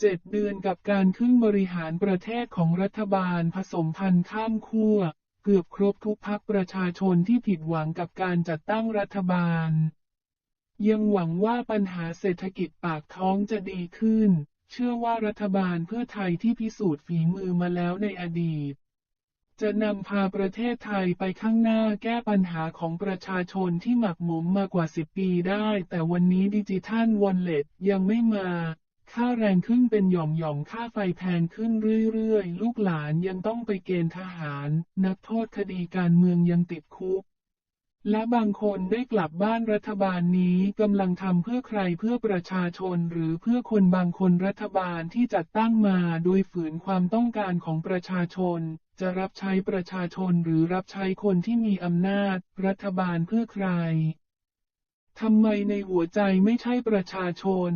เจ็ดเดือนกับการขึ้นบริหารประเทศของรัฐบาลผสมพันธ์ข้ามขั้ว เกือบครบทุกพักประชาชนที่ผิดหวังกับการจัดตั้งรัฐบาล ยังหวังว่าปัญหาเศรษฐกิจปากท้องจะดีขึ้น เชื่อว่ารัฐบาลเพื่อไทยที่พิสูจน์ฝีมือมาแล้วในอดีต จะนำพาประเทศไทยไปข้างหน้าแก้ปัญหาของประชาชนที่หมักหมมมากว่า 10 ปีได้ แต่วันนี้ดิจิทัลวอลเล็ตยังไม่มา ค่าแรงขึ้นเป็นหย่อมๆค่าไฟแพงขึ้นเรื่อยๆ ลูกหลานยังต้องไปเกณฑ์ทหาร นักโทษคดีการเมืองยังติดคุก และบางคนได้กลับบ้านรัฐบาลนี้กำลังทำเพื่อใครเพื่อประชาชนหรือเพื่อคนบางคนรัฐบาลที่จัดตั้งมาโดยฝืนความต้องการของประชาชน จะรับใช้ประชาชนหรือรับใช้คนที่มีอำนาจ รัฐบาลเพื่อใครทำไมในหัวใจไม่ใช่ประชาชน